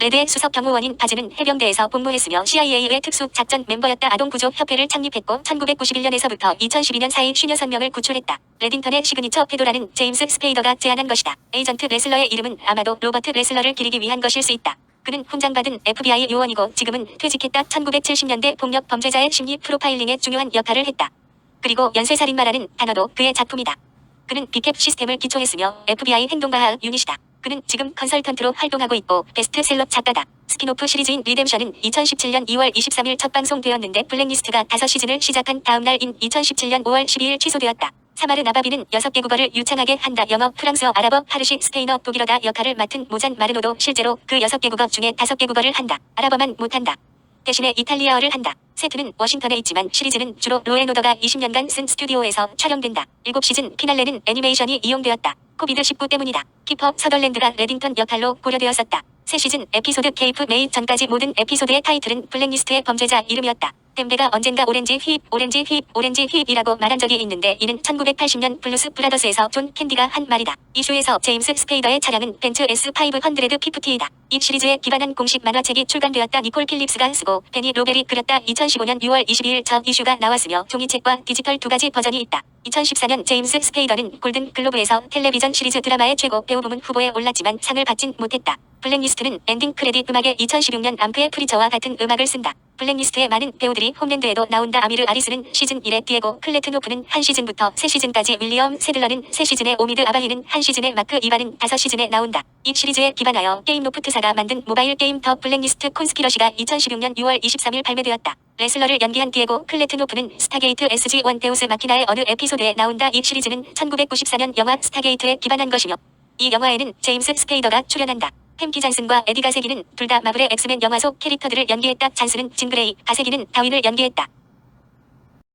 레드의 수석 경호원인 바즈는 해병대에서 복무했으며 CIA의 특수 작전 멤버였다. 아동구조협회를 창립했고 1991년에서부터 2012년 사이 56명을 구출했다. 레딩턴의 시그니처 페도라는 제임스 스페이더가 제안한 것이다. 에이전트 레슬러의 이름은 아마도 로버트 레슬러를 기리기 위한 것일 수 있다. 그는 훈장받은 FBI 요원이고 지금은 퇴직했다. 1970년대 폭력 범죄자의 심리 프로파일링에 중요한 역할을 했다. 그리고 연쇄살인마라는 단어도 그의 작품이다. 그는 비캡 시스템을 기초했으며 FBI 행동과학 유닛이다. 그는 지금 컨설턴트로 활동하고 있고 베스트셀러 작가다. 스피노프 시리즈인 리뎀션은 2017년 2월 23일 첫 방송되었는데 블랙리스트가 5시즌을 시작한 다음 날인 2017년 5월 12일 취소되었다. 사마르 나바비는 6개 국어를 유창하게 한다. 영어, 프랑스어, 아랍어, 파르시, 스페인어, 독일어다 역할을 맡은 모잔 마르노도 실제로 그 6개 국어 중에 5개 국어를 한다. 아랍어만 못한다. 대신에 이탈리아어를 한다. 세트는 워싱턴에 있지만 시리즈는 주로 로에노더가 20년간 쓴 스튜디오에서 촬영된다. 7시즌 피날레는 애니메이션이 이용되었다. 코비드 19 때문이다. 키퍼 서덜랜드가 레딩턴 역할로 고려되었었다. 새 시즌 에피소드 케이프 메이 전까지 모든 에피소드의 타이틀은 블랙리스트의 범죄자 이름이었다. 댐베가 언젠가 오렌지 휘입, 오렌지 휘입, 오렌지 휘입이라고 말한 적이 있는데 이는 1980년 블루스 브라더스에서 존 캔디가 한 말이다. 이슈에서 제임스 스페이더의 차량은 벤츠 S550이다. 이 시리즈에 기반한 공식 만화책이 출간되었다. 니콜 필립스가 쓰고 베니 로벨이 그렸다. 2015년 6월 22일 첫 이슈가 나왔으며 종이책과 디지털 두 가지 버전이 있다. 2014년 제임스 스페이더는 골든 글로브에서 텔레비전 시리즈 드라마의 최고 배우 부문 후보에 올랐지만 상을 받진 못했다. 블랙리스트는 엔딩 크레딧 음악에 2016년 암프의 프리처와 같은 음악을 쓴다. 블랙리스트의 많은 배우들이 홈랜드에도 나온다. 아미르 아리스는 시즌 1에 디에고 클레트노프는 한 시즌부터 세 시즌까지 윌리엄 세들러는 세 시즌에 오미드 아발리는 한 시즌에 마크 이바는 다섯 시즌에 나온다. 이 시리즈에 기반하여 게임 노프트사가 만든 모바일 게임 더 블랙리스트 콘스피러시가 2016년 6월 23일 발매되었다. 레슬러를 연기한 디에고 클레트노프는 스타게이트 SG-1 데우스 마키나의 어느 에피소드에 나온다. 이 시리즈는 1994년 영화 스타게이트에 기반한 것이며 이 영화에는 제임스 스페이더가 출연한다. 햄키 잔슨과 에디 가세기는 둘 다 마블의 엑스맨 영화 속 캐릭터들을 연기했다. 잔슨은 진그레이, 가세기는 다윈을 연기했다.